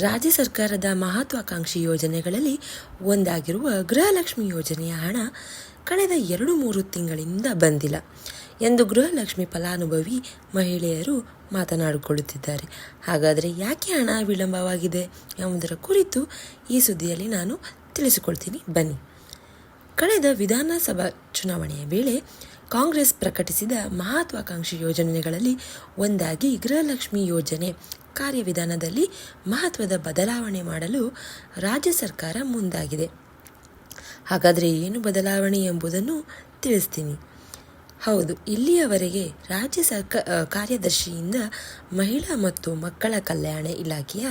ರಾಜ್ಯ ಸರ್ಕಾರದ ಮಹತ್ವಾಕಾಂಕ್ಷಿ ಯೋಜನೆಗಳಲ್ಲಿ ಒಂದಾಗಿರುವ ಗೃಹಲಕ್ಷ್ಮಿ ಯೋಜನೆಯ ಹಣ ಕಳೆದ ಎರಡು ಮೂರು ತಿಂಗಳಿಂದ ಬಂದಿಲ್ಲ ಎಂದು ಗೃಹಲಕ್ಷ್ಮಿ ಫಲಾನುಭವಿ ಮಹಿಳೆಯರು ಮಾತನಾಡಿಕೊಳ್ಳುತ್ತಿದ್ದಾರೆ. ಹಾಗಾದರೆ ಯಾಕೆ ಹಣ ವಿಳಂಬವಾಗಿದೆ ಎಂಬುದರ ಕುರಿತು ಈ ಸುದ್ದಿಯಲ್ಲಿ ನಾನು ತಿಳಿಸಿಕೊಳ್ತೀನಿ. ಬನ್ನಿ. ಕಳೆದ ವಿಧಾನಸಭಾ ಚುನಾವಣೆಯ ವೇಳೆ ಕಾಂಗ್ರೆಸ್ ಪ್ರಕಟಿಸಿದ ಮಹತ್ವಾಕಾಂಕ್ಷಿ ಯೋಜನೆಗಳಲ್ಲಿ ಒಂದಾಗಿ ಗೃಹಲಕ್ಷ್ಮಿ ಯೋಜನೆ ಕಾರ್ಯವಿಧಾನದಲ್ಲಿ ಮಹತ್ವದ ಬದಲಾವಣೆ ಮಾಡಲು ರಾಜ್ಯ ಸರ್ಕಾರ ಮುಂದಾಗಿದೆ. ಹಾಗಾದರೆ ಏನು ಬದಲಾವಣೆ ಎಂಬುದನ್ನು ತಿಳಿಸ್ತೀನಿ. ಹೌದು, ಇಲ್ಲಿಯವರೆಗೆ ರಾಜ್ಯ ಸರ್ಕ ಕಾರ್ಯದರ್ಶಿಯಿಂದ ಮಹಿಳಾ ಮತ್ತು ಮಕ್ಕಳ ಕಲ್ಯಾಣ ಇಲಾಖೆಯ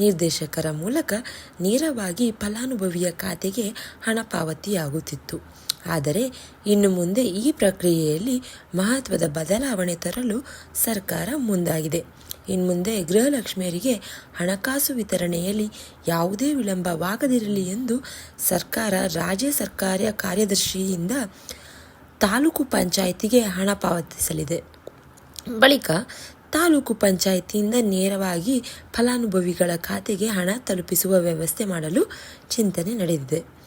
ನಿರ್ದೇಶಕರ ಮೂಲಕ ನೇರವಾಗಿ ಫಲಾನುಭವಿಯ ಖಾತೆಗೆ ಹಣ ಪಾವತಿಯಾಗುತ್ತಿತ್ತು. ಆದರೆ ಇನ್ನು ಮುಂದೆ ಈ ಪ್ರಕ್ರಿಯೆಯಲ್ಲಿ ಮಹತ್ವದ ಬದಲಾವಣೆ ತರಲು ಸರ್ಕಾರ ಮುಂದಾಗಿದೆ. ಇನ್ಮುಂದೆ ಗೃಹಲಕ್ಷ್ಮಿಯರಿಗೆ ಹಣಕಾಸು ವಿತರಣೆಯಲ್ಲಿ ಯಾವುದೇ ವಿಳಂಬವಾಗದಿರಲಿ ಎಂದು ಸರ್ಕಾರ ರಾಜ್ಯ ಸರ್ಕಾರ ಕಾರ್ಯದರ್ಶಿಯಿಂದ ತಾಲೂಕು ಪಂಚಾಯಿತಿಗೆ ಹಣ ಪಾವತಿಸಲಿದೆ. ಬಳಿಕ ತಾಲೂಕು ಪಂಚಾಯಿತಿಯಿಂದ ನೇರವಾಗಿ ಫಲಾನುಭವಿಗಳ ಖಾತೆಗೆ ಹಣ ತಲುಪಿಸುವ ವ್ಯವಸ್ಥೆ ಮಾಡಲು ಚಿಂತನೆ ನಡೆದಿದೆ.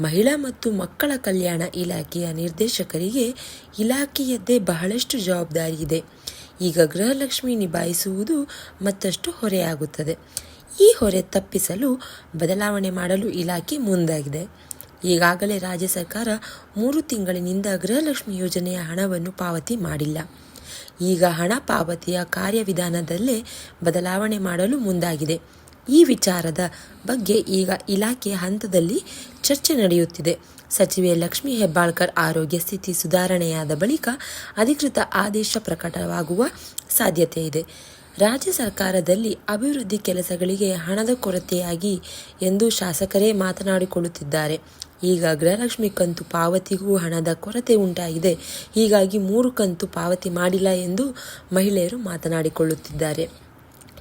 ಮಹಿಳಾ ಮತ್ತು ಮಕ್ಕಳ ಕಲ್ಯಾಣ ಇಲಾಖೆಯ ನಿರ್ದೇಶಕರಿಗೆ ಇಲಾಖೆಯದ್ದೇ ಬಹಳಷ್ಟು ಜವಾಬ್ದಾರಿ ಇದೆ. ಈಗ ಗೃಹಲಕ್ಷ್ಮಿ ನಿಭಾಯಿಸುವುದು ಮತ್ತಷ್ಟು ಹೊರೆಯಾಗುತ್ತದೆ. ಈ ಹೊರೆ ತಪ್ಪಿಸಲು ಬದಲಾವಣೆ ಮಾಡಲು ಇಲಾಖೆ ಮುಂದಾಗಿದೆ. ಈಗಾಗಲೇ ರಾಜ್ಯ ಸರ್ಕಾರ ಮೂರು ತಿಂಗಳಿನಿಂದ ಗೃಹಲಕ್ಷ್ಮಿ ಯೋಜನೆಯ ಹಣವನ್ನು ಪಾವತಿ ಮಾಡಿಲ್ಲ. ಈಗ ಹಣ ಪಾವತಿಯ ಕಾರ್ಯವಿಧಾನದಲ್ಲೇ ಬದಲಾವಣೆ ಮಾಡಲು ಮುಂದಾಗಿದೆ. ಈ ವಿಚಾರದ ಬಗ್ಗೆ ಈಗ ಇಲಾಖೆ ಹಂತದಲ್ಲಿ ಚರ್ಚೆ ನಡೆಯುತ್ತಿದೆ. ಸಚಿವೆ ಲಕ್ಷ್ಮೀ ಹೆಬ್ಬಾಳ್ಕರ್ ಆರೋಗ್ಯ ಸ್ಥಿತಿ ಸುಧಾರಣೆಯಾದ ಬಳಿಕ ಅಧಿಕೃತ ಆದೇಶ ಪ್ರಕಟವಾಗುವ ಸಾಧ್ಯತೆ ಇದೆ. ರಾಜ್ಯ ಸರ್ಕಾರದಲ್ಲಿ ಅಭಿವೃದ್ಧಿ ಕೆಲಸಗಳಿಗೆ ಹಣದ ಕೊರತೆಯಾಗಿ ಎಂದು ಶಾಸಕರೇ ಮಾತನಾಡಿಕೊಳ್ಳುತ್ತಿದ್ದಾರೆ. ಈಗ ಗೃಹಲಕ್ಷ್ಮಿ ಕಂತು ಪಾವತಿಗೂ ಹಣದ ಕೊರತೆ ಉಂಟಾಗಿದೆ. ಹೀಗಾಗಿ ಮೂರು ಕಂತು ಪಾವತಿ ಮಾಡಿಲ್ಲ ಎಂದು ಮಹಿಳೆಯರು ಮಾತನಾಡಿಕೊಳ್ಳುತ್ತಿದ್ದಾರೆ.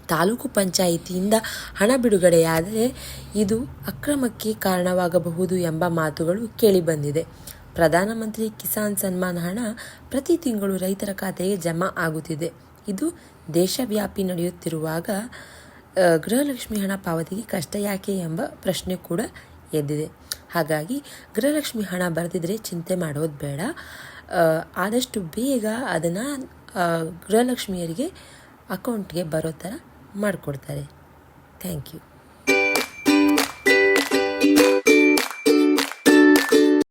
ತಾಲೂಕು ಪಂಚಾಯಿತಿಯಿಂದ ಹಣ ಬಿಡುಗಡೆಯಾದರೆ ಇದು ಅಕ್ರಮಕ್ಕೆ ಕಾರಣವಾಗಬಹುದು ಎಂಬ ಮಾತುಗಳು ಕೇಳಿಬಂದಿದೆ. ಪ್ರಧಾನಮಂತ್ರಿ ಕಿಸಾನ್ ಸನ್ಮಾನ್ ಹಣ ಪ್ರತಿ ತಿಂಗಳು ರೈತರ ಖಾತೆಗೆ ಜಮಾ ಆಗುತ್ತಿದೆ. ಇದು ದೇಶವ್ಯಾಪಿ ನಡೆಯುತ್ತಿರುವಾಗ ಗೃಹಲಕ್ಷ್ಮಿ ಹಣ ಪಾವತಿಗೆ ಕಷ್ಟ ಯಾಕೆ ಎಂಬ ಪ್ರಶ್ನೆ ಕೂಡ ಎದ್ದಿದೆ. ಹಾಗಾಗಿ ಗೃಹಲಕ್ಷ್ಮಿ ಹಣ ಬರೆದಿದ್ರೆ ಚಿಂತೆ ಮಾಡೋದು ಬೇಡ. ಆದಷ್ಟು ಬೇಗ ಅದನ್ನು ಗೃಹಲಕ್ಷ್ಮಿಯರಿಗೆ ಅಕೌಂಟ್ಗೆ ಬರೋ ಥರ ಮಾಡಿಕೊಡ್ತಾರೆ. Thank you